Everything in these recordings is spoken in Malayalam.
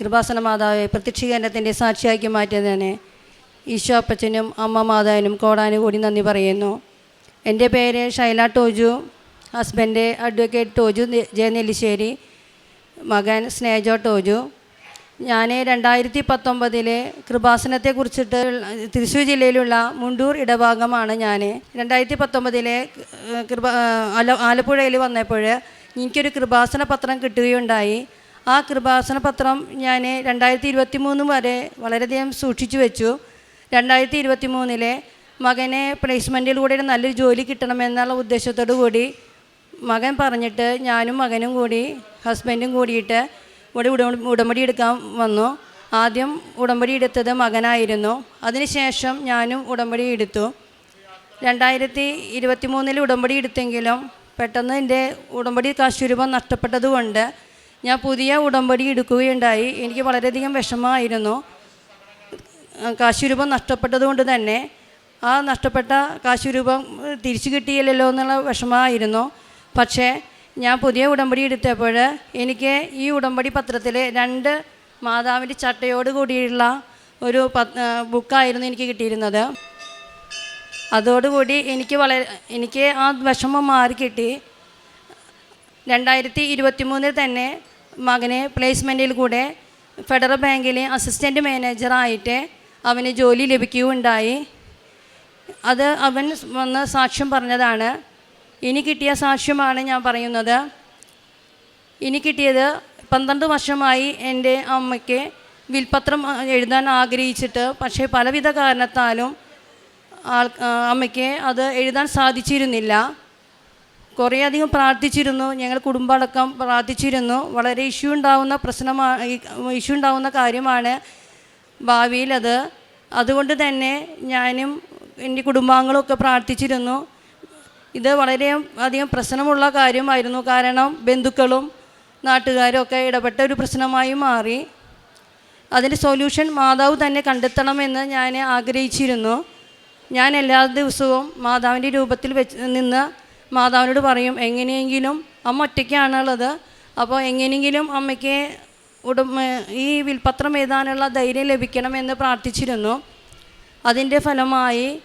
കൃപാസന മാതാവെ പ്രത്യക്ഷീകരണത്തിന്റെ സാക്ഷിയാക്കി മാറ്റിയതിന് ഈശോ അപ്പച്ചനും അമ്മ മാതാവിനും കോടാനുകൂടി നന്ദി പറയുന്നു. എന്റെ പേര് ഷൈല ടോജു ഹസ്ബൻഡ് അഡ്വക്കേറ്റ് ടോജു നെ- ജെ നെല്ലിശ്ശേരി മകൻ സ്നേജോ ടോജു. ഞാൻ രണ്ടായിരത്തി പത്തൊമ്പതിലെ കൃപാസനത്തെക്കുറിച്ചിട്ട് തൃശ്ശൂർ ജില്ലയിലുള്ള മുണ്ടൂർ ഇടഭാഗമാണ് ഞാൻ രണ്ടായിരത്തി പത്തൊമ്പതിലെ കൃപ ആല ആലപ്പുഴയിൽ വന്നപ്പോൾ എനിക്കൊരു കൃപാസന പത്രം കിട്ടുകയുണ്ടായി. ആ കൃപാസന പത്രം ഞാൻ രണ്ടായിരത്തി ഇരുപത്തി മൂന്ന് വരെ വളരെയധികം സൂക്ഷിച്ചു വെച്ചു. രണ്ടായിരത്തി ഇരുപത്തി മൂന്നിലെ മകനെ പ്ലേസ്മെന്റിലൂടെ നല്ലൊരു ജോലി കിട്ടണമെന്നുള്ള ഉദ്ദേശത്തോടു കൂടി മകൻ പറഞ്ഞിട്ട് ഞാനും മകനും കൂടി ഹസ്ബൻഡും കൂടിയിട്ട് ഇവിടെ ഉട- ഉടമ്പടി എടുക്കാൻ വന്നു. ആദ്യം ഉടമ്പടി എടുത്തത് മകനായിരുന്നു. അതിനുശേഷം ഞാനും ഉടമ്പടി എടുത്തു. രണ്ടായിരത്തി ഇരുപത്തി മൂന്നിൽ ഉടമ്പടി എടുത്തെങ്കിലും പെട്ടെന്ന് എന്റെ ഉടമ്പടി കാശുരൂപം നഷ്ടപ്പെട്ടതുകൊണ്ട് ഞാൻ പുതിയ ഉടമ്പടി എടുക്കുകയുണ്ടായി. എനിക്ക് വളരെയധികം വിഷമമായിരുന്നു. കാശുരൂപം നഷ്ടപ്പെട്ടതുകൊണ്ട് തന്നെ ആ നഷ്ടപ്പെട്ട കാശുരൂപം തിരിച്ചു കിട്ടിയില്ലല്ലോ എന്നുള്ള വിഷമമായിരുന്നു. പക്ഷേ ഞാൻ പുതിയ ഉടമ്പടി എടുത്തപ്പോൾ എനിക്ക് ഈ ഉടമ്പടി പത്രത്തിൽ രണ്ട് മാതാവിന്റെ ചട്ടയോട് കൂടിയുള്ള ഒരു ബുക്കായിരുന്നു എനിക്ക് കിട്ടിയിരുന്നത്. അതോടുകൂടി എനിക്ക് വളരെ എനിക്ക് ആ വിഷമം മാറി കിട്ടി രണ്ടായിരത്തി ഇരുപത്തി മൂന്നിൽ തന്നെ മകനെ പ്ലേസ്മെന്റിൽ കൂടെ ഫെഡറൽ ബാങ്കിലെ അസിസ്റ്റന്റ് മാനേജറായിട്ട് അവന് ജോലി ലഭിക്കുകയുണ്ടായി. അത് അവൻ വന്ന് സാക്ഷ്യം പറഞ്ഞതാണ്. ഇനി കിട്ടിയ സാക്ഷ്യമാണ് ഞാൻ പറയുന്നത്. ഇനി കിട്ടിയത് പന്ത്രണ്ട് വർഷമായി എന്റെ അമ്മയ്ക്ക് വിൽപത്രം എഴുതാൻ ആഗ്രഹിച്ചിട്ട് പക്ഷേ പലവിധ കാരണത്താലും ആൾ അമ്മയ്ക്ക് അത് എഴുതാൻ സാധിച്ചിരുന്നില്ല. കുറേയധികം പ്രാർത്ഥിച്ചിരുന്നു. ഞങ്ങൾ കുടുംബമടക്കം പ്രാർത്ഥിച്ചിരുന്നു. വളരെ ഇഷ്യൂ ഉണ്ടാവുന്ന പ്രശ്നമാണ് ഇഷ്യൂ ഉണ്ടാവുന്ന കാര്യമാണ് ഭാവിയിൽ അത്. അതുകൊണ്ട് തന്നെ ഞാനും എന്റെ കുടുംബാംഗങ്ങളും ഒക്കെ പ്രാർത്ഥിച്ചിരുന്നു. ഇത് വളരെ അധികം പ്രശ്നമുള്ള കാര്യമായിരുന്നു. കാരണം ബന്ധുക്കളും നാട്ടുകാരും ഒക്കെ ഇടപെട്ട ഒരു പ്രശ്നമായി മാറി. അതിന്റെ സൊല്യൂഷൻ മാതാവ് തന്നെ കണ്ടെത്തണമെന്ന് ഞാൻ ആഗ്രഹിച്ചിരുന്നു. ഞാൻ എല്ലാ ദിവസവും മാതാവിന്റെ രൂപത്തിൽ വെച്ച് നിന്ന് മാതാവിനോട് പറയും എങ്ങനെയെങ്കിലും അമ്മ ഒറ്റയ്ക്കാണുള്ളത് അപ്പോൾ എങ്ങനെയെങ്കിലും അമ്മയ്ക്ക് ഉടമ ഈ വിൽപത്രം എഴുതാനുള്ള ധൈര്യം ലഭിക്കണമെന്ന് പ്രാർത്ഥിച്ചിരുന്നു. അതിന്റെ ഫലമായി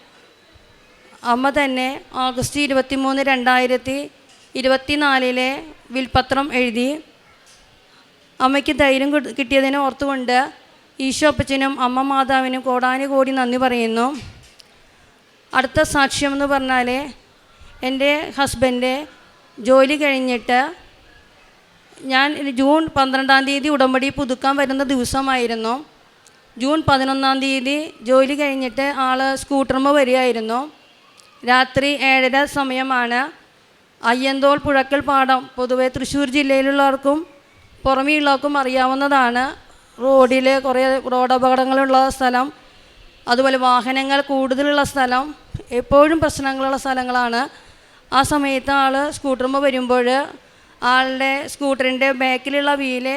അമ്മ തന്നെ ഓഗസ്റ്റ് ഇരുപത്തി മൂന്ന് രണ്ടായിരത്തി ഇരുപത്തിനാലിലെ വിൽപത്രം എഴുതി. അമ്മയ്ക്ക് ധൈര്യം കിട്ട്- കിട്ടിയതിനെ ഓർത്തുകൊണ്ട് ഈശോ അപ്പച്ചനും അമ്മ മാതാവിനും കോടാനുകോടി നന്ദി പറയുന്നു. അടുത്ത സാക്ഷ്യം എന്ന് പറഞ്ഞാൽ എന്റെ ഹസ്ബൻഡ് ജോലി കഴിഞ്ഞിട്ട് ഞാൻ ജൂൺ പന്ത്രണ്ടാം തീയതി ഉടമ്പടി പുതുക്കാൻ വരുന്ന ദിവസമായിരുന്നു. ജൂൺ പതിനൊന്നാം തീയതി ജോലി കഴിഞ്ഞിട്ട് ആൾ സ്കൂട്ടർമ വരികയായിരുന്നു. രാത്രി ഏഴര സമയമാണ്. അയ്യന്തോൾ പുഴക്കൽ പാടം പൊതുവെ തൃശ്ശൂർ ജില്ലയിലുള്ളവർക്കും പുറമെയുള്ളവർക്കും അറിയാവുന്നതാണ്. റോഡിൽ കുറേ റോഡ് അപകടങ്ങളുള്ള സ്ഥലം അതുപോലെ വാഹനങ്ങൾ കൂടുതലുള്ള സ്ഥലം എപ്പോഴും പ്രശ്നങ്ങളുള്ള സ്ഥലങ്ങളാണ്. ആ സമയത്ത് ആൾ സ്കൂട്ടറുമ്പോൾ വരുമ്പോൾ ആളുടെ സ്കൂട്ടറിന്റെ ബാക്കിലുള്ള വീൽ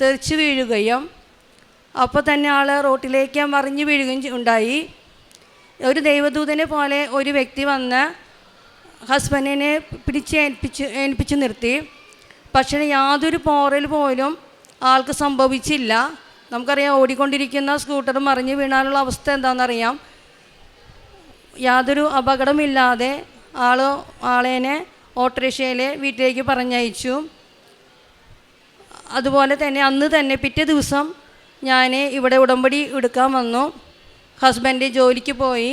തെറിച്ച് വീഴുകയും അപ്പോൾ തന്നെ ആൾ റോട്ടിലേക്ക് മറിഞ്ഞു വീഴുകയും ഉണ്ടായി. ഒരു ദൈവദൂതനെ പോലെ ഒരു വ്യക്തി വന്ന് ഹസ്ബൻഡിനെ പിടിച്ച് ഏൽപ്പിച്ച് ഏൽപ്പിച്ച് നിർത്തി. പക്ഷേ യാതൊരു പോറൽ പോലും ആൾക്ക് സംഭവിച്ചില്ല. നമുക്കറിയാം ഓടിക്കൊണ്ടിരിക്കുന്ന സ്കൂട്ടർ മറിഞ്ഞ് വീണാനുള്ള അവസ്ഥ എന്താണെന്നറിയാം യാതൊരു അപകടമില്ലാതെ ആൾ ആളേനെ ഓട്ടോറിക്ഷയിൽ വീട്ടിലേക്ക് പറഞ്ഞയച്ചു. അതുപോലെ തന്നെ അന്ന് തന്നെ പിറ്റേ ദിവസം ഞാൻ ഇവിടെ ഉടമ്പടി എടുക്കാൻ വന്നു. ഹസ്ബൻഡ് ജോലിക്ക് പോയി.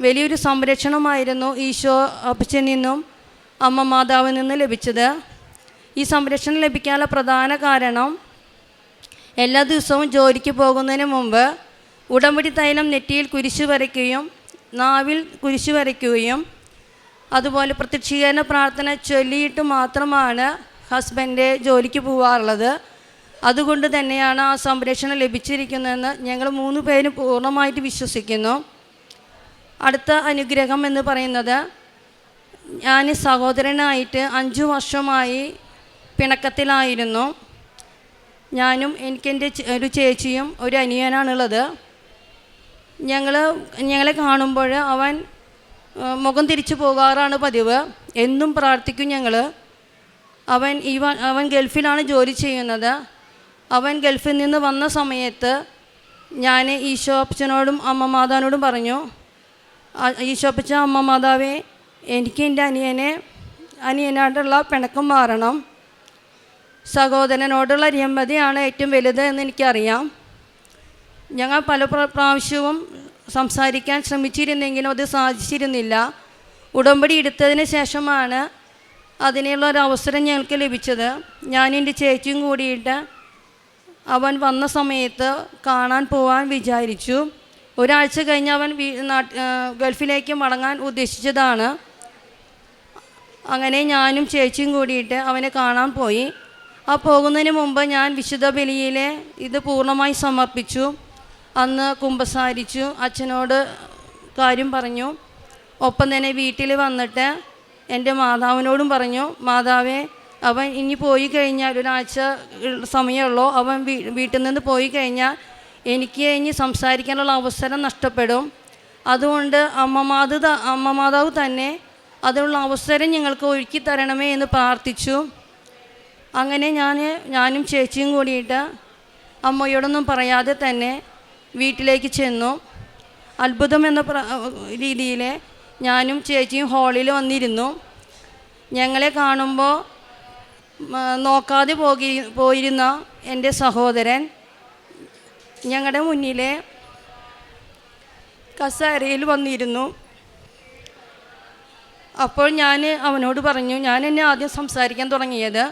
വലിയൊരു സംരക്ഷണമായിരുന്നു ഈശോ അപ്പച്ചൻ നിന്നും അമ്മ മാതാവിൽ നിന്ന് ലഭിച്ചത്. ഈ സംരക്ഷണം ലഭിക്കാനുള്ള പ്രധാന കാരണം എല്ലാ ദിവസവും ജോലിക്ക് പോകുന്നതിന് മുമ്പ് ഉടമ്പടി തൈലം നെറ്റിയിൽ കുരിശു വരയ്ക്കുകയും നാവിൽ കുരിശു വരയ്ക്കുകയും അതുപോലെ പ്രത്യക്ഷീകരണ പ്രാർത്ഥന ചൊല്ലിയിട്ട് മാത്രമാണ് ഹസ്ബൻഡ് ജോലിക്ക് പോവാറുള്ളത്. അതുകൊണ്ട് തന്നെയാണ് ആ സംരക്ഷണം ലഭിച്ചിരിക്കുന്നതെന്ന് ഞങ്ങൾ മൂന്ന് പേരും പൂർണമായിട്ട് വിശ്വസിക്കുന്നു. അടുത്ത അനുഗ്രഹം എന്ന് പറയുന്നത് ഞാൻ സഹോദരനായിട്ട് അഞ്ചു വർഷമായി പിണക്കത്തിലായിരുന്നു. ഞാനും എനിക്കെന്റെ ഒരു ചേച്ചിയും ഒരു അനിയനാണുള്ളത്. ഞങ്ങൾ ഞങ്ങളെ കാണുമ്പോൾ അവൻ മുഖം തിരിച്ചു പോകാറാണ് പതിവ്. എന്നും പ്രാർത്ഥിക്കും ഞങ്ങൾ അവൻ ഇവ അവൻ ഗൾഫിലാണ് ജോലി ചെയ്യുന്നത്. അവൻ ഗൾഫിൽ നിന്ന് വന്ന സമയത്ത് ഞാൻ ഈശോ അപ്പച്ചനോടും അമ്മ മാതാവിനോടും പറഞ്ഞു "ആ- ഈശോ അപ്പച്ച അമ്മ മാതാവേ എനിക്ക് എന്റെ അനിയനെ അനിയനായിട്ടുള്ള പിണക്കം മാറണം. സഹോദരനോടുള്ള അരിയമ്പതിയാണ് ഏറ്റവും വലുത് എന്ന് എനിക്കറിയാം. ഞങ്ങൾ പല പ്ര- പ്രാവശ്യവും സംസാരിക്കാൻ ശ്രമിച്ചിരുന്നെങ്കിലും അത് സാധിച്ചിരുന്നില്ല. ഉടമ്പടി എടുത്തതിന് ശേഷമാണ് അതിനുള്ള ഒരു അവസരം ഞങ്ങൾക്ക് ലഭിച്ചത്. ഞാൻ എന്റെ ചേച്ചിയും കൂടിയിട്ട് അവൻ വന്ന സമയത്ത് കാണാൻ പോവാൻ വിചാരിച്ചു. ഒരാഴ്ച കഴിഞ്ഞ് അവൻ ഗൾഫിലേക്ക് മടങ്ങാൻ ഉദ്ദേശിച്ചതാണ്. അങ്ങനെ ഞാനും ചേച്ചിയും കൂടിയിട്ട് അവനെ കാണാൻ പോയി. ആ പോകുന്നതിന് മുമ്പ് ഞാൻ വിശുദ്ധ ബലിയിലെ ഇത് പൂർണമായി സമർപ്പിച്ചു. അന്ന് കുമ്പസാരിച്ചു അച്ഛനോട് കാര്യം പറഞ്ഞു. ഒപ്പം തന്നെ വീട്ടിൽ വന്നിട്ട് എന്റെ മാതാവിനോടും പറഞ്ഞു മാതാവേ അവൻ ഇനി പോയി കഴിഞ്ഞാൽ ഒരാഴ്ച സമയമുള്ളൂ. അവൻ വീട്ടിൽ നിന്ന് പോയി കഴിഞ്ഞാൽ എനിക്ക് ഇനി സംസാരിക്കാനുള്ള അവസരം നഷ്ടപ്പെടും. അതുകൊണ്ട് അമ്മ മാത അമ്മ മാതാവ് തന്നെ അതിനുള്ള അവസരം ഞങ്ങൾക്ക് ഒരുക്കി തരണമേ എന്ന് പ്രാർത്ഥിച്ചു. അങ്ങനെ ഞാൻ ഞാനും ചേച്ചിയും കൂടിയിട്ട് അമ്മയോടൊന്നും പറയാതെ തന്നെ വീട്ടിലേക്ക് ചെന്നു. അത്ഭുതം എന്ന രീതിയിൽ ഞാനും ചേച്ചിയും ഹാളിൽ വന്നിരുന്നു. ഞങ്ങളെ കാണുമ്പോൾ നോക്കാതെ പോകി പോയിരുന്ന എന്റെ സഹോദരൻ ഞങ്ങളുടെ മുന്നിലെ കസേരയിൽ വന്നിരുന്നു. അപ്പോൾ ഞാൻ അവനോട് പറഞ്ഞു ഞാൻ എന്നെ ആദ്യം സംസാരിക്കാൻ തുടങ്ങിയത്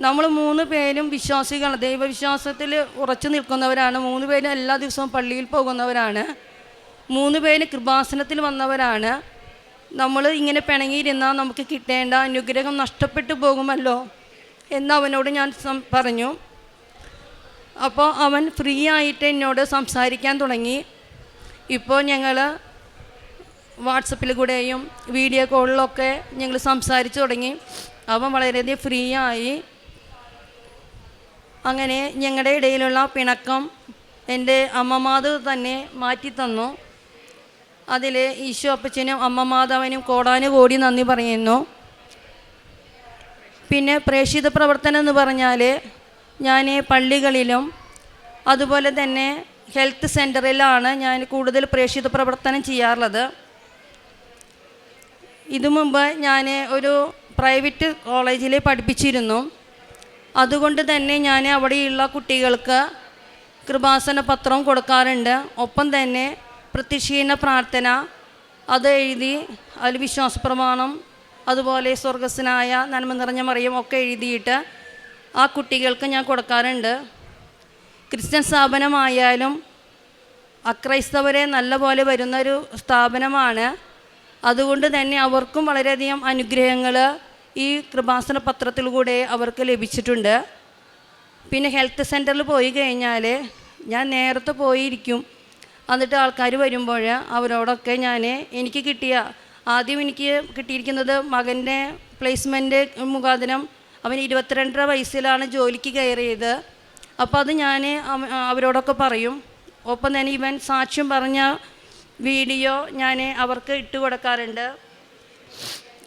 നമ്മൾ മൂന്ന് പേരും വിശ്വാസികളാണ്. ദൈവവിശ്വാസത്തിൽ ഉറച്ചു നിൽക്കുന്നവരാണ്. മൂന്ന് പേരും എല്ലാ ദിവസവും പള്ളിയിൽ പോകുന്നവരാണ്. മൂന്ന് പേര് കൃപാസനത്തിൽ വന്നവരാണ്. നമ്മൾ ഇങ്ങനെ പിണങ്ങിയിരുന്നാൽ നമുക്ക് കിട്ടേണ്ട അനുഗ്രഹം നഷ്ടപ്പെട്ടു പോകുമല്ലോ എന്ന് അവനോട് ഞാൻ പറഞ്ഞു. അപ്പോൾ അവൻ ഫ്രീ ആയിട്ട് എന്നോട് സംസാരിക്കാൻ തുടങ്ങി. ഇപ്പോൾ ഞങ്ങൾ വാട്സപ്പിൽ കൂടെയും വീഡിയോ കോളിലൊക്കെ ഞങ്ങൾ സംസാരിച്ചു തുടങ്ങി. അവൻ വളരെയധികം ഫ്രീ ആയി അങ്ങനെ ഞങ്ങളുടെ ഇടയിലുള്ള പിണക്കം എന്റെ അമ്മമാത് തന്നെ മാറ്റിത്തന്നു അതിൽ ഈശോ അപ്പച്ചനും അമ്മ മാതാവിനും കോടാനുകോടി നന്ദി പറയുന്നു. പിന്നെ പ്രേക്ഷിത പ്രവർത്തനം എന്ന് പറഞ്ഞാൽ ഞാൻ പള്ളികളിലും അതുപോലെ തന്നെ ഹെൽത്ത് സെന്ററിലാണ് ഞാൻ കൂടുതൽ പ്രേക്ഷിത പ്രവർത്തനം ചെയ്യാറുള്ളത്. ഇതു മുമ്പ് ഞാൻ ഒരു പ്രൈവറ്റ് കോളേജിൽ പഠിപ്പിച്ചിരുന്നു. അതുകൊണ്ട് തന്നെ ഞാൻ അവിടെയുള്ള കുട്ടികൾക്ക് കൃപാസന പത്രം കൊടുക്കാറുണ്ട്. ഒപ്പം തന്നെ പ്രത്യക്ഷീന പ്രാർത്ഥന അത് എഴുതി അതിൽ വിശ്വാസ പ്രമാണം അതുപോലെ സ്വർഗസ്സനായ നന്മ നിറഞ്ഞ മറിയം ഒക്കെ എഴുതിയിട്ട് ആ കുട്ടികൾക്ക് ഞാൻ കൊടുക്കാറുണ്ട്. ക്രിസ്ത്യൻ സ്ഥാപനമായാലും അക്രൈസ്തവരെ നല്ലപോലെ വരുന്നൊരു സ്ഥാപനമാണ്. അതുകൊണ്ട് തന്നെ അവർക്കും വളരെയധികം അനുഗ്രഹങ്ങൾ ഈ കൃപാസന പത്രത്തിലൂടെ അവർക്ക് ലഭിച്ചിട്ടുണ്ട്. പിന്നെ ഹെൽത്ത് സെന്ററിൽ പോയി കഴിഞ്ഞാൽ ഞാൻ നേരത്തെ പോയിരിക്കും. എന്നിട്ട് ആൾക്കാർ വരുമ്പോൾ അവരോടൊക്കെ ഞാൻ എനിക്ക് കിട്ടിയ ആദ്യം എനിക്ക് കിട്ടിയിരിക്കുന്നത് മകന്റെ പ്ലേസ്മെന്റ് മുഖാന്തരം അവൻ ഇരുപത്തിരണ്ടര വയസ്സിലാണ് ജോലിക്ക് കയറിയത്. അപ്പോൾ അത് ഞാൻ അവരോടൊക്കെ പറയും. ഒപ്പം തന്നെ ഇവൻ സാക്ഷ്യം പറഞ്ഞ വീഡിയോ ഞാൻ അവർക്ക് ഇട്ട് കൊടുക്കാറുണ്ട്.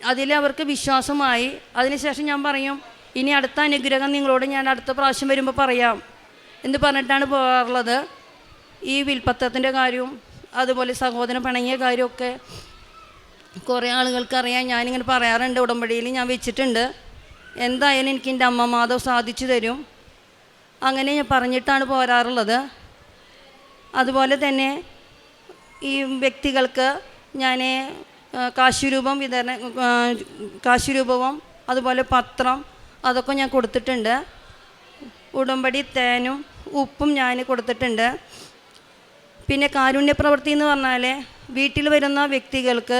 അതിൽ അവർക്ക് വിശ്വാസമായി. അതിനുശേഷം ഞാൻ പറയും ഇനി അടുത്ത അനുഗ്രഹം നിങ്ങളോട് ഞാൻ അടുത്ത പ്രാവശ്യം വരുമ്പോൾ പറയാം. എന്ന് പറഞ്ഞിട്ടാണ് പോകാറുള്ളത്. ഈ വിൽപ്പത്രത്തിന്റെ കാര്യവും അതുപോലെ സഹോദരൻ പണങ്ങിയ കാര്യമൊക്കെ കുറേ ആളുകൾക്കറിയാം. ഞാനിങ്ങനെ പറയാറുണ്ട് ഉടമ്പടിയിൽ ഞാൻ വെച്ചിട്ടുണ്ട്. എന്തായാലും എനിക്ക് എന്റെ അമ്മ മാധവ് സാധിച്ചു തരും. അങ്ങനെ ഞാൻ പറഞ്ഞിട്ടാണ് പോരാറുള്ളത്. അതുപോലെ തന്നെ ഈ വ്യക്തികൾക്ക് ഞാൻ കാശുരൂപം വിതരണ കാശുരൂപവും അതുപോലെ പത്രം അതൊക്കെ ഞാൻ കൊടുത്തിട്ടുണ്ട്. ഉടമ്പടി തേനും ഉപ്പും ഞാൻ കൊടുത്തിട്ടുണ്ട്. പിന്നെ കാരുണ്യ പ്രവൃത്തി എന്ന് പറഞ്ഞാൽ വീട്ടിൽ വരുന്ന വ്യക്തികൾക്ക്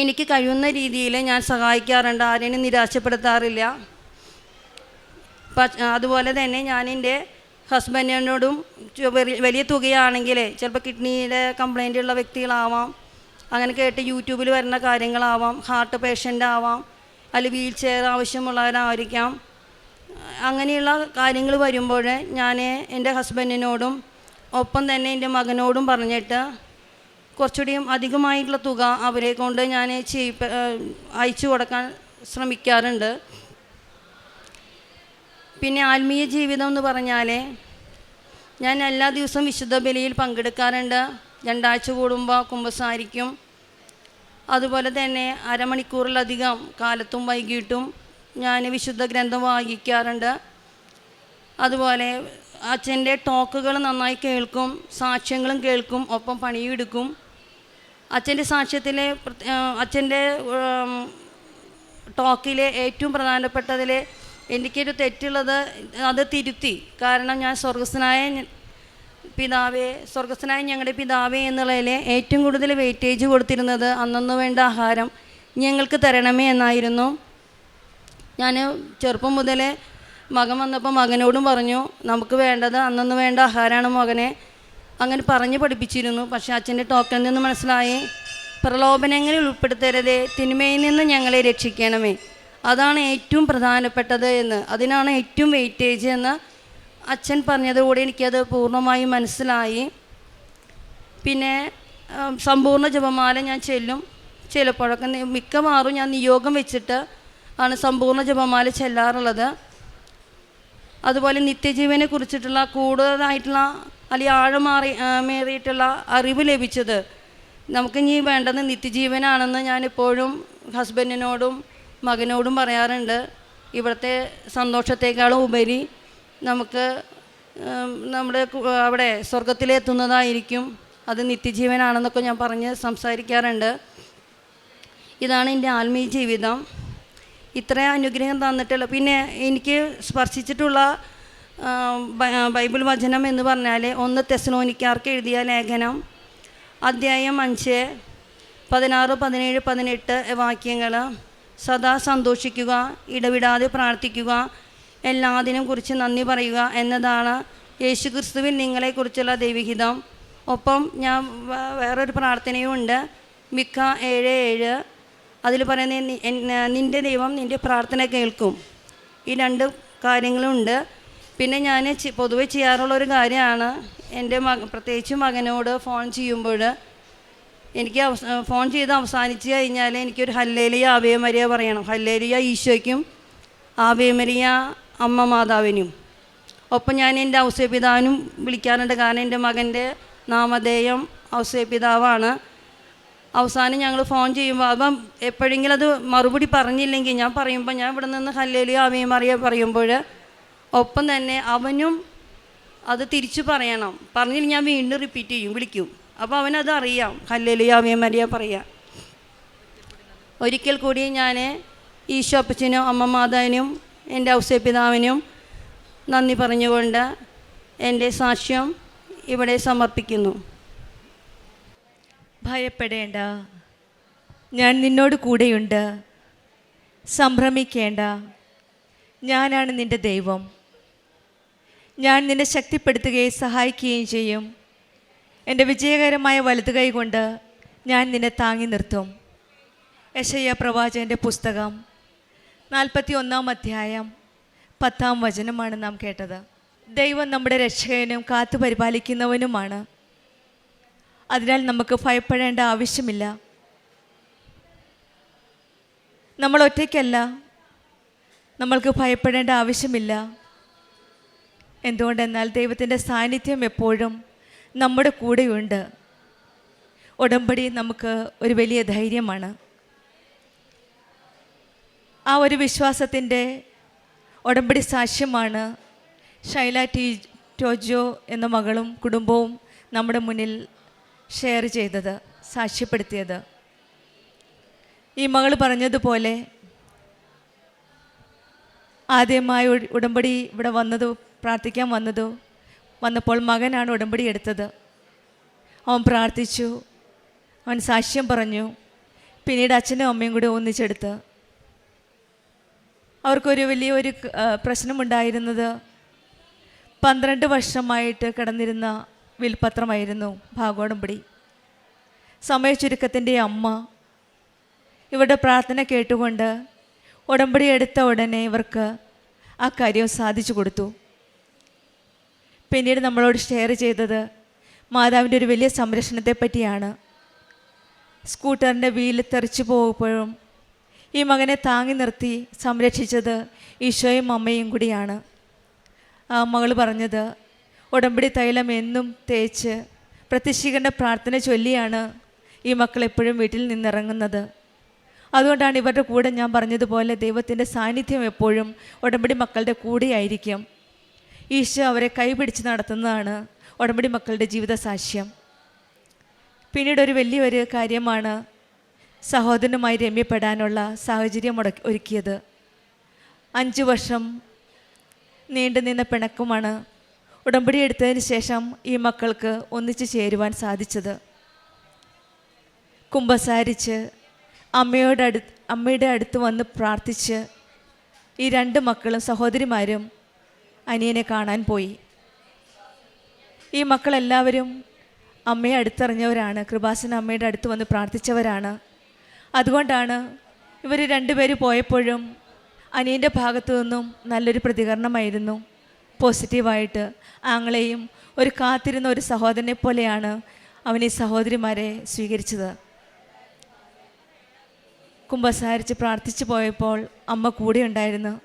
എനിക്ക് കഴിയുന്ന രീതിയിൽ ഞാൻ സഹായിക്കാറുണ്ട്. ആരെയും നിരാശപ്പെടുത്താറില്ല. അതുപോലെ തന്നെ ഞാൻ എന്റെ ഹസ്ബൻഡിനോടും വലിയ തുകയാണെങ്കിൽ ചിലപ്പോൾ കിഡ്നിയുടെ കംപ്ലൈന്റ് ഉള്ള വ്യക്തികളാവാം. അങ്ങനെ കേട്ട് യൂട്യൂബിൽ വരുന്ന കാര്യങ്ങളാവാം ഹാർട്ട് പേഷ്യന്റ് ആവാം അല്ലെങ്കിൽ വീൽ ചെയർ ആവശ്യമുള്ളവരായിരിക്കാം. അങ്ങനെയുള്ള കാര്യങ്ങൾ വരുമ്പോൾ ഞാൻ എന്റെ ഹസ്ബൻഡിനോടും ഒപ്പം തന്നെ എന്റെ മകനോടും പറഞ്ഞിട്ട് കുറച്ചുകൂടിയും അധികമായിട്ടുള്ള തുക അവരെ കൊണ്ട് ഞാൻ ചെയ്യിപ്പ് അയച്ചു കൊടുക്കാൻ ശ്രമിക്കാറുണ്ട്. പിന്നെ ആത്മീയ ജീവിതം എന്ന് പറഞ്ഞാൽ ഞാൻ എല്ലാ ദിവസവും വിശുദ്ധ ബലിയിൽ പങ്കെടുക്കാറുണ്ട്. രണ്ടാഴ്ച കൂടുമ്പോൾ കുമ്പസാരിക്കും. അതുപോലെ തന്നെ അരമണിക്കൂറിലധികം കാലത്തും വൈകിട്ടും ഞാൻ വിശുദ്ധ ഗ്രന്ഥം വായിക്കാറുണ്ട്. അതുപോലെ അച്ഛന്റെ ടോക്കുകൾ നന്നായി കേൾക്കും സാക്ഷ്യങ്ങളും കേൾക്കും ഒപ്പം പണിയും എടുക്കും അച്ഛന്റെ സാക്ഷ്യത്തിലെ അച്ഛന്റെ ടോക്കിലെ ഏറ്റവും പ്രധാനപ്പെട്ടതിൽ എനിക്കൊരു തെറ്റുള്ളത് അത് തിരുത്തി. കാരണം ഞാൻ സ്വർഗസ്വനായ ഞ- പിതാവേ സ്വർഗസ്വനായ ഞങ്ങളുടെ പിതാവേ എന്നുള്ളതിൽ ഏറ്റവും കൂടുതൽ വെയിറ്റേജ് കൊടുത്തിരുന്നത് അന്നന്ന് വേണ്ട ആഹാരം ഞങ്ങൾക്ക് തരണമേ എന്നായിരുന്നു. ഞാൻ ചെറുപ്പം മുതലേ മകൻ വന്നപ്പോൾ മകനോടും പറഞ്ഞു നമുക്ക് വേണ്ടത് അന്നന്ന് വേണ്ട ആഹാരമാണ് മകനെ. അങ്ങനെ പറഞ്ഞ് പഠിപ്പിച്ചിരുന്നു. പക്ഷേ അച്ഛന്റെ ടോക്കണിൽ നിന്ന് മനസ്സിലായി പ്രലോഭനങ്ങളിൽ ഉൾപ്പെടുത്തരുതേ തിന്മയിൽ നിന്ന് ഞങ്ങളെ രക്ഷിക്കണമേ. അതാണ് ഏറ്റവും പ്രധാനപ്പെട്ടത് എന്ന് അതിനാണ് ഏറ്റവും വെയിറ്റേജ് എന്ന് അച്ഛൻ പറഞ്ഞതോടെ എനിക്കത് പൂർണമായും മനസ്സിലായി. പിന്നെ സമ്പൂർണ ജപമാല ഞാൻ ചെല്ലും. ചിലപ്പോഴൊക്കെ മിക്കവാറും ഞാൻ നിയോഗം വെച്ചിട്ട് ആണ് സമ്പൂർണ ജപമാല ചെല്ലാറുള്ളത്. അതുപോലെ നിത്യജീവനെ കുറിച്ചിട്ടുള്ള കൂടുതലായിട്ടുള്ള അല്ലെങ്കിൽ ആഴമാറി മേറിയിട്ടുള്ള അറിവ് ലഭിച്ചത് നമുക്കിനി വേണ്ടത് നിത്യജീവനാണെന്ന് ഞാനിപ്പോഴും ഹസ്ബൻഡിനോടും മകനോടും പറയാറുണ്ട്. ഇവിടുത്തെ സന്തോഷത്തേക്കാളും ഉപരി നമുക്ക് നമ്മുടെ അവിടെ സ്വർഗത്തിലെത്തുന്നതായിരിക്കും അത് നിത്യജീവനാണെന്നൊക്കെ ഞാൻ പറഞ്ഞ് സംസാരിക്കാറുണ്ട്. ഇതാണ് എന്റെ ആത്മീയ ജീവിതം. ഇത്രയും അനുഗ്രഹം തന്നിട്ടുള്ള. പിന്നെ എനിക്ക് സ്പർശിച്ചിട്ടുള്ള ബൈബിൾ വചനം എന്ന് പറഞ്ഞാൽ ഒന്ന് തെസ്ലോനിക്കാർക്ക് എഴുതിയ ലേഖനം. അദ്ധ്യായം അഞ്ച് പതിനാറ് പതിനേഴ് പതിനെട്ട് വാക്യങ്ങൾ സദാ സന്തോഷിക്കുക ഇടവിടാതെ പ്രാർത്ഥിക്കുക എല്ലാത്തിനും കുറിച്ച് നന്ദി പറയുക എന്നതാണ് യേശുക്രിസ്തുവിൽ നിങ്ങളെക്കുറിച്ചുള്ള ദൈവഹിതം. ഒപ്പം ഞാൻ വേറൊരു പ്രാർത്ഥനയും ഉണ്ട്. മിക്ക ഏഴ് ഏഴ്. അതിൽ പറയുന്നത് നിന്റെ ദൈവം നിന്റെ പ്രാർത്ഥന കേൾക്കും. ഈ രണ്ട് കാര്യങ്ങളുണ്ട് പിന്നെ ഞാൻ പൊതുവെ ചെയ്യാറുള്ള ഒരു കാര്യമാണ് എന്റെ മക പ്രത്യേകിച്ച് മകനോട് ഫോൺ ചെയ്യുമ്പോൾ എനിക്ക് ഫോൺ ചെയ്ത് അവസാനിച്ച് കഴിഞ്ഞാൽ എനിക്കൊരു ഹല്ലേലിയ ആവേമരിയ പറയണം. ഹല്ലേലിയ ഈശോയ്ക്കും ആവേമരിയ അമ്മ മാതാവിനും. ഒപ്പം ഞാൻ എന്റെ ഔസേപിതാവിനും വിളിക്കാറുണ്ട് കാരണം എന്റെ മകന്റെ നാമധേയം ഔസേപിതാവാണ്. അവസാനം ഞങ്ങൾ ഫോൺ ചെയ്യുമ്പോൾ അപ്പം എപ്പോഴെങ്കിലും അത് മറുപടി പറഞ്ഞില്ലെങ്കിൽ ഞാൻ പറയുമ്പോൾ ഞാൻ ഇവിടെ നിന്ന് ഹല്ലേലിയ ആവേമറിയ പറയുമ്പോൾ ഒപ്പം തന്നെ അവനും അത് തിരിച്ചു പറയണം. പറഞ്ഞില്ല ഞാൻ വീണ്ടും റിപ്പീറ്റ് ചെയ്യും വിളിക്കും. അപ്പോൾ അവനത് അറിയാം. ഹല്ലേലിയ ആവേമറിയ പറയാം. ഒരിക്കൽ കൂടി ഞാൻ ഈശോ അപ്പച്ചനും അമ്മ മാതാവിനും എന്റെ ഔസേപിതാവിനും നന്ദി പറഞ്ഞുകൊണ്ട് എന്റെ സാക്ഷ്യം ഇവിടെ സമർപ്പിക്കുന്നു. ഭയപ്പെടേണ്ട. ഞാൻ നിന്നോട് കൂടെയുണ്ട്. സംഭ്രമിക്കേണ്ട. ഞാനാണ് നിന്റെ ദൈവം. ഞാൻ നിന്നെ ശക്തിപ്പെടുത്തുകയും സഹായിക്കുകയും ചെയ്യും. എന്റെ വിജയകരമായ വലതു കൈ കൊണ്ട് ഞാൻ നിന്നെ താങ്ങി നിർത്തും. യശയ്യ പ്രവാചകന്റെ പുസ്തകം. നാൽപ്പത്തി ഒന്നാം അധ്യായം പത്താം വചനമാണ് നാം കേട്ടത്. ദൈവം നമ്മുടെ രക്ഷകനും കാത്തു പരിപാലിക്കുന്നവനുമാണ്. അതിനാൽ നമുക്ക് ഭയപ്പെടേണ്ട ആവശ്യമില്ല. നമ്മൾ ഒറ്റയ്ക്കല്ല. നമ്മൾക്ക് ഭയപ്പെടേണ്ട ആവശ്യമില്ല. എന്തുകൊണ്ടെന്നാൽ ദൈവത്തിന്റെ സാന്നിധ്യം എപ്പോഴും നമ്മുടെ കൂടെയുണ്ട്. ഉടമ്പടി നമുക്ക് ഒരു വലിയ ധൈര്യമാണ്. ആ ഒരു വിശ്വാസത്തിന്റെ ഉടമ്പടി സാക്ഷ്യമാണ് ഷൈല ടി ടോജോ എന്ന മകളും കുടുംബവും നമ്മുടെ മുന്നിൽ ഷെയർ ചെയ്തത് സാക്ഷ്യപ്പെടുത്തിയത്. ഈ മകൾ പറഞ്ഞതുപോലെ ആദ്യമായി ഉടമ്പടി ഇവിടെ വന്നതു പ്രാർത്ഥിക്കാൻ വന്നതു വന്നപ്പോൾ മകനാണ് ഉടമ്പടി എടുത്തത്. അവൻ പ്രാർത്ഥിച്ചു അവൻ സാക്ഷ്യം പറഞ്ഞു പിന്നീട് അച്ഛനും അമ്മയും കൂടി ഒന്നിച്ചെടുത്ത് അവർക്കൊരു വലിയൊരു പ്രശ്നമുണ്ടായിരുന്നത് പന്ത്രണ്ട് വർഷമായിട്ട് കിടന്നിരുന്ന വിൽപത്രമായിരുന്നു ഭാഗോടമ്പടി. സമയചുരുക്കത്തിന്റെ അമ്മ ഇവരുടെ പ്രാർത്ഥന കേട്ടുകൊണ്ട് ഉടമ്പടി എടുത്ത ഉടനെ ഇവർക്ക് ആ കാര്യം സാധിച്ചു കൊടുത്തു. പിന്നീട് നമ്മളോട് ഷെയർ ചെയ്തത് മാതാവിന്റെ ഒരു വലിയ സംരക്ഷണത്തെ പറ്റിയാണ് സ്കൂട്ടറിന്റെ വീൽ തെറിച്ചു പോകുമ്പോഴും ഈ മകനെ താങ്ങി നിർത്തി സംരക്ഷിച്ചത് ഈശോയും അമ്മയും കൂടിയാണ്. ആ മകൾ പറഞ്ഞത് ഉടമ്പടി തൈലം എന്നും തേച്ച് പ്രത്യക്ഷീകരണ പ്രാർത്ഥന ചൊല്ലിയാണ് ഈ മക്കൾ എപ്പോഴും വീട്ടിൽ നിന്നിറങ്ങുന്നത്. അതുകൊണ്ടാണ് ഇവരുടെ കൂടെ ഞാൻ പറഞ്ഞതുപോലെ ദൈവത്തിന്റെ സാന്നിധ്യം എപ്പോഴും ഉടമ്പടി മക്കളുടെ കൂടെയായിരിക്കും ഈശോ അവരെ കൈപിടിച്ച് നടത്തുന്നതാണ് ഉടമ്പടി മക്കളുടെ ജീവിത സാക്ഷ്യം. പിന്നീട് ഒരു വലിയൊരു കാര്യമാണ് സഹോദരനുമായി രമ്യപ്പെടാനുള്ള സാഹചര്യം ഒരുക്കിയത്. അഞ്ച് വർഷം നീണ്ടുനിന്ന പിണക്കമാണ് ഉടമ്പടി എടുത്തതിന് ശേഷം ഈ മക്കൾക്ക് ഒന്നിച്ചു ചേരുവാൻ സാധിച്ചത്. കുമ്പസാരിച്ച് അമ്മയോട് അടു അമ്മയുടെ അടുത്ത് വന്ന് പ്രാർത്ഥിച്ച് ഈ രണ്ട് മക്കളും സഹോദരിമാരും അനിയനെ കാണാൻ പോയി. ഈ മക്കളെല്ലാവരും അമ്മയെ അടുത്തറിഞ്ഞവരാണ് കൃപാസന അമ്മയുടെ അടുത്ത് വന്ന് പ്രാർത്ഥിച്ചവരാണ്. അതുകൊണ്ടാണ് ഇവർ രണ്ടുപേർ പോയപ്പോഴും അനിയന്റെ ഭാഗത്തു നിന്നും നല്ലൊരു പ്രതികരണമായിരുന്നു. പോസിറ്റീവായിട്ട് ആങ്ങളെയും ഒരു കാത്തിരുന്ന ഒരു സഹോദരനെ പോലെയാണ് അവൻ ഈ സഹോദരിമാരെ സ്വീകരിച്ചത്. കുംഭസാരിച്ച് പ്രാർത്ഥിച്ചു പോയപ്പോൾ അമ്മ കൂടെ ഉണ്ടായിരുന്നു.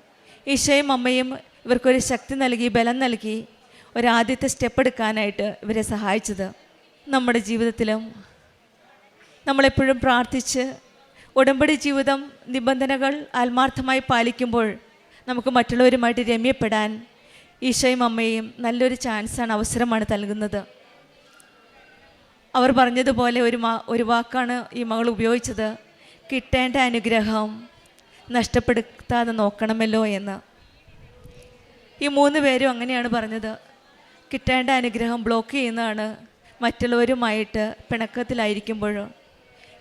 ഈശോയും അമ്മയും ഇവർക്കൊരു ശക്തി നൽകി ബലം നൽകി ഒരു ആദ്യത്തെ സ്റ്റെപ്പ് എടുക്കാനായിട്ട് ഇവരെ സഹായിച്ചത്. നമ്മുടെ ജീവിതത്തിലും നമ്മളെപ്പോഴും പ്രാർത്ഥിച്ച് ഉടമ്പടി ജീവിതം നിബന്ധനകൾ ആത്മാർത്ഥമായി പാലിക്കുമ്പോൾ നമുക്ക് മറ്റുള്ളവരുമായിട്ട് രമ്യപ്പെടാൻ ഈശോയും അമ്മയും നല്ലൊരു ചാൻസാണ് അവസരമാണ് നൽകുന്നത്. അവർ പറഞ്ഞതുപോലെ ഒരു മാ ഒരു വാക്കാണ് ഈ മകൾ ഉപയോഗിച്ചത്. കിട്ടേണ്ട അനുഗ്രഹം നഷ്ടപ്പെടുത്താതെ നോക്കണമല്ലോ എന്ന്. ഈ മൂന്ന് പേരും അങ്ങനെയാണ് പറഞ്ഞത്. കിട്ടേണ്ട അനുഗ്രഹം ബ്ലോക്ക് ചെയ്യുന്നതാണ് മറ്റുള്ളവരുമായിട്ട് പിണക്കത്തിലായിരിക്കുമ്പോൾ ഈ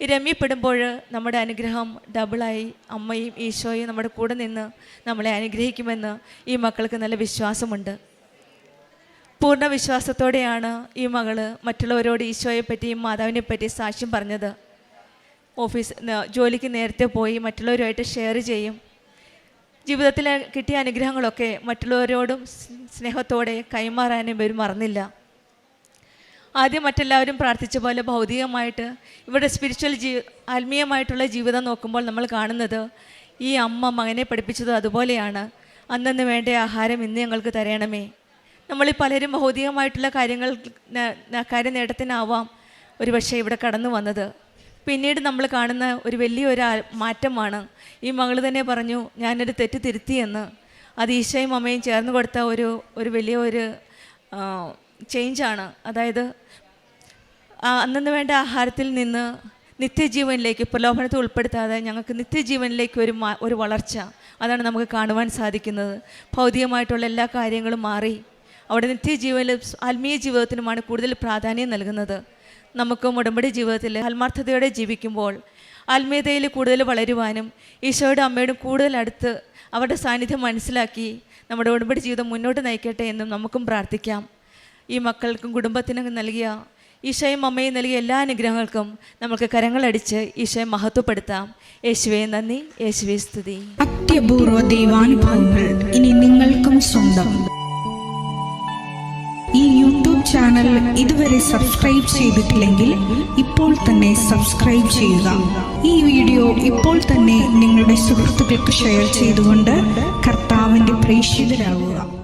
രമ്യപ്പെടുമ്പോൾ നമ്മുടെ അനുഗ്രഹം ഡബിളായി അമ്മയും ഈശോയും നമ്മുടെ കൂടെ നിന്ന് നമ്മളെ അനുഗ്രഹിക്കുമെന്ന് ഈ മക്കൾക്ക് നല്ല വിശ്വാസമുണ്ട്. പൂർണ വിശ്വാസത്തോടെയാണ് ഈ മകൾ മറ്റുള്ളവരോട് ഈശോയെ പറ്റിയും മാതാവിനെ പറ്റിയും സാക്ഷ്യം പറഞ്ഞത്. ഓഫീസ് ജോലിക്ക് നേരത്തെ പോയി മറ്റുള്ളവരുമായിട്ട് ഷെയർ ചെയ്യും. ജീവിതത്തിൽ കിട്ടിയ അനുഗ്രഹങ്ങളൊക്കെ മറ്റുള്ളവരോടും സ്നേഹത്തോടെ കൈമാറാനും ഇവർ മറന്നില്ല. ആദ്യം മറ്റെല്ലാവരും പ്രാർത്ഥിച്ച പോലെ ഭൗതികമായിട്ട് ഇവിടെ സ്പിരിച്വൽ ജീ ആത്മീയമായിട്ടുള്ള ജീവിതം നോക്കുമ്പോൾ നമ്മൾ കാണുന്നത് ഈ അമ്മ മകനെ പഠിപ്പിച്ചത് അതുപോലെയാണ്. അന്നന്ന് വേണ്ട ആഹാരം ഇന്ന് ഞങ്ങൾക്ക് തരണമേ. നമ്മളീ പലരും ഭൗതികമായിട്ടുള്ള കാര്യങ്ങൾ കാര്യം നേട്ടത്തിനാവാം ഒരു പക്ഷേ ഇവിടെ കടന്നു വന്നത്. പിന്നീട് നമ്മൾ കാണുന്ന ഒരു വലിയൊരു മാറ്റമാണ്. ഈ മകൾ തന്നെ പറഞ്ഞു ഞാനൊരു തെറ്റ് തിരുത്തിയെന്ന്. അത് ഈശോയും അമ്മയും ചേർന്ന് കൊടുത്ത ഒരു ഒരു വലിയ ഒരു ചേഞ്ചാണ് അതായത് അന്നു വേണ്ട ആഹാരത്തിൽ നിന്ന് നിത്യജീവനിലേക്ക് പ്രലോഭനത്തെ ഉൾപ്പെടുത്താതെ ഞങ്ങൾക്ക് നിത്യജീവനിലേക്ക് ഒരു ഒരു വളർച്ച അതാണ് നമുക്ക് കാണുവാൻ സാധിക്കുന്നത്. ഭൗതികമായിട്ടുള്ള എല്ലാ കാര്യങ്ങളും മാറി അവിടെ നിത്യജീവനിൽ ആത്മീയ ജീവിതത്തിനുമാണ് കൂടുതൽ പ്രാധാന്യം നൽകുന്നത്. നമുക്കും ഉടമ്പടി ജീവിതത്തിൽ ആത്മാർത്ഥതയോടെ ജീവിക്കുമ്പോൾ ആത്മീയതയിൽ കൂടുതൽ വളരുവാനും ഈശോയുടെ അമ്മയോടും കൂടുതൽ അടുത്ത് അവരുടെ സാന്നിധ്യം മനസ്സിലാക്കി നമ്മുടെ ഉടമ്പടി ജീവിതം മുന്നോട്ട് നയിക്കട്ടെ എന്നും നമുക്കും പ്രാർത്ഥിക്കാം. ഈ മക്കൾക്കും കുടുംബത്തിനും നൽകിയ ഈശോയും അമ്മയും നൽകിയ എല്ലാ അനുഗ്രഹങ്ങൾക്കും നമുക്ക് കരങ്ങളടിച്ച് ഈശോയെ മഹത്വപ്പെടുത്താം. യേശുവേ നന്ദി. യേശുവേ സ്തുതി. അത്യപൂർവ ദൈവാനുഭവങ്ങൾ ഇനി നിങ്ങൾക്കും സ്വന്തം. ഈ യൂട്യൂബ് ചാനൽ ഇതുവരെ സബ്സ്ക്രൈബ് ചെയ്തിട്ടില്ലെങ്കിൽ ഇപ്പോൾ തന്നെ സബ്സ്ക്രൈബ് ചെയ്യുക. ഈ വീഡിയോ ഇപ്പോൾ തന്നെ നിങ്ങളുടെ സുഹൃത്തുക്കൾക്ക് ഷെയർ ചെയ്തുകൊണ്ട് കർത്താവിന്റെ പ്രേക്ഷിതരാകുക